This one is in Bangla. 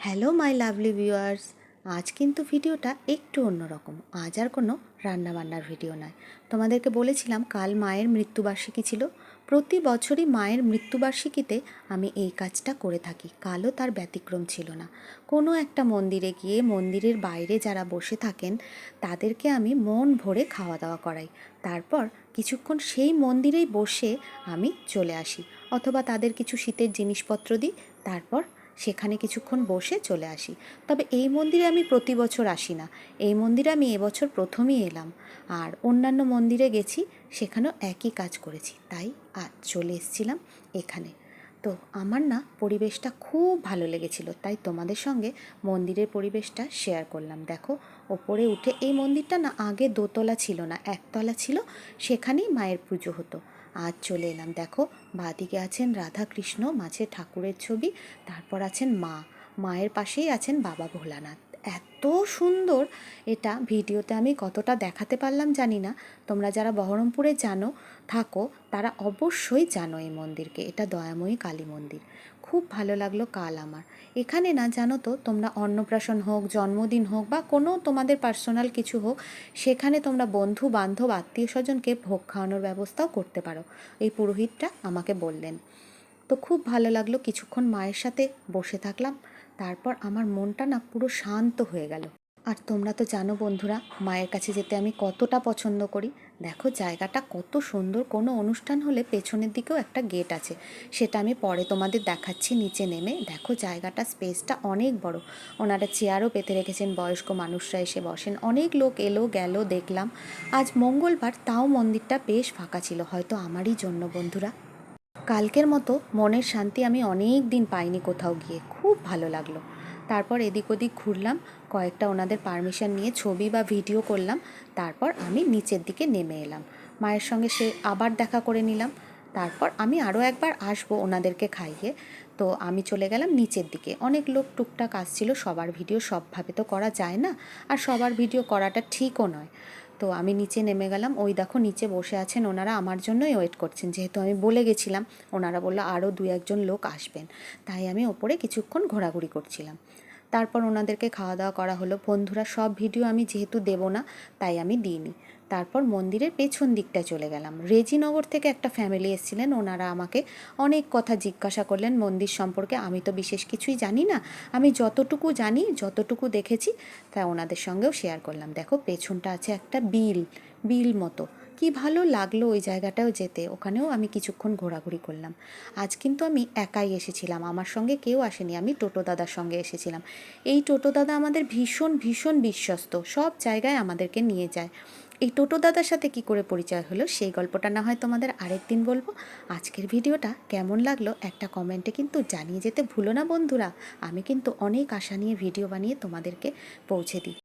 Hello, my lovely viewers. আজ কিন্তু ভিডিওটা একটু অন্যরকম। আজ আর কোনো রান্নাবান্নার ভিডিও নয়। তোমাদেরকে বলেছিলাম, কাল মায়ের মৃত্যুবার্ষিকী ছিল। প্রতি বছরই মায়ের মৃত্যুবার্ষিকীতে আমি এই কাজটা করে থাকি। কালও তার ব্যতিক্রম ছিল না। কোনো একটা মন্দিরে গিয়ে, মন্দিরের বাইরে যারা বসে থাকেন, তাদেরকে আমি মন ভরে খাওয়া দাওয়া করাই। তারপর কিছুক্ষণ সেই মন্দিরেই বসে আমি চলে আসি। অথবা তাদের কিছু শীতের জিনিসপত্র দিই, তারপর সেখানে কিছুক্ষণ বসে চলে আসি। তবে এই মন্দিরে আমি প্রতি বছর আসি না। এই মন্দিরে আমি এবছর প্রথমই এলাম। আর অন্যান্য মন্দিরে গেছি, সেখানেও একই কাজ করেছি। তাই আজ চলে এসেছিলাম এখানে। তো আমার না পরিবেশটা খুব ভালো লেগেছিল। তাই তোমাদের সঙ্গে মন্দিরের পরিবেশটা শেয়ার করলাম। দেখো, ওপরে উঠে এই মন্দিরটা না আগে দোতলা ছিল না, একতলা ছিল। সেখানেই মায়ের পুজো হতো। আজ চলে এলাম। দেখো, বাদিকে আছেন রাধাকৃষ্ণ, মাঝে ঠাকুরের ছবি, তারপর আছেন মা। মায়ের পাশেই আছেন বাবা ভোলানাথ। এত সুন্দর এটা ভিডিওতে আমি কতটা দেখাতে পারলাম জানি না। তোমরা যারা বহরমপুরে জানো, থাকো, তারা অবশ্যই জানো এই মন্দিরকে। এটা দয়াময়ী কালী মন্দির। খুব ভালো লাগল কাল আমার। এখানে না, জানো তো, তোমরা অন্নপ্রাশন হোক, জন্মদিন হোক বা কোনো তোমাদের পার্সোনাল কিছু হোক, সেখানে তোমরা বন্ধু, বান্ধব আত্মীয় স্বজনকে ভোগ খাওয়ানোর ব্যবস্থাও করতে পারো। এই পুরোহিতটা আমাকে বললেন। তো খুব ভালো লাগল, কিছুক্ষণ মায়ের সাথে বসে থাকলাম। তারপর আমার মনটা না পুরো শান্ত হয়ে গেল। আর তোমরা তো জানো বন্ধুরা, মায়ের কাছে যেতে আমি কতটা পছন্দ করি। দেখো জায়গাটা কত সুন্দর, কোনো অনুষ্ঠান হলে পেছনের দিকেও একটা গেট আছে। সেটা আমি পরে তোমাদের দেখাচ্ছি, নিচে নেমে। দেখো জায়গাটা, স্পেসটা অনেক বড়। ওনারা চেয়ারও পেতে রেখেছেন, বয়স্ক মানুষরা এসে বসেন। অনেক লোক এলো, গেল, দেখলাম। আজ মঙ্গলবার, তাও মন্দিরটা বেশ ফাঁকা ছিল, হয়তো আমারই জন্য বন্ধুরা। কালকের মতো মনের শান্তি আমি অনেক দিন পাইনি কোথাও গিয়ে। খুব ভালো লাগল। তারপর এদিক ওদিক ঘুরলাম, কয়েকটা ওনাদের পারমিশন নিয়ে ছবি বা ভিডিও করলাম, তারপর আমি নিচের দিকে নেমে এলাম। মায়ের সঙ্গে সে আবার দেখা করে নিলাম। তারপর আমি আরও একবার আসব ওনাদেরকে খাইয়ে। তো আমি চলে গেলাম নিচের দিকে। অনেক লোক টুকটাক আসছিল, সবার ভিডিও সবভাবে তো করা যায় না, আর সবার ভিডিও করাটা ঠিকও নয়। তো আমি নিচে নেমে গেলাম। ওই দেখো নিচে বসে আছেন ওনারা, আমার জন্যই ওয়েট করছেন। যেহেতু আমি বলে গেছিলাম, ওনারা বলল আরও দু একজন লোক আসবেন। তাই আমি ওপরে কিছুক্ষণ ঘোরাঘুরি করছিলাম। তারপর ওনাদেরকে খাওয়া দাওয়া করা হলো। বন্ধুরা, সব ভিডিও আমি যেহেতু দেব না, তাই আমি দিইনি। তারপর মন্দিরের পেছন দিকটা চলে গেলাম। রেজিনগর থেকে একটা ফ্যামিলি এসেছিলেন, ওনারা আমাকে অনেক কথা জিজ্ঞাসা করলেন, মন্দির সম্পর্কে আমি তো বিশেষ কিছুই জানি না। আমি যতটুকু জানি, যতটুকু দেখেছি, তা ওনাদের সঙ্গেও শেয়ার করলাম। দেখো, পেছনটা আছে একটা বিল বিল মতো। কি ভালো লাগল ওই জায়গাটাও যেতে, ওখানেও আমি কিছুক্ষণ ঘোরাঘুরি করলাম। আজ কিন্তু আমি একাই এসেছিলাম, আমার সঙ্গে কেউ আসেনি, আমি টোটো দাদার সঙ্গে এসেছিলাম। এই টোটো দাদা আমাদের ভীষণ ভীষণ বিশ্বস্ত, সব জায়গায় আমাদেরকে নিয়ে যায়। এই টোটো দাদার সাথে কি করে পরিচয় হলো সেই গল্পটা না হয় তোমাদের আরেক দিন বলব। আজকের ভিডিওটা কেমন লাগল একটা কমেন্টে কিন্তু জানিয়ে যেতে ভুলো না বন্ধুরা। আমি কিন্তু অনেক আশা নিয়ে ভিডিও বানিয়ে তোমাদেরকে পৌঁছে দিই।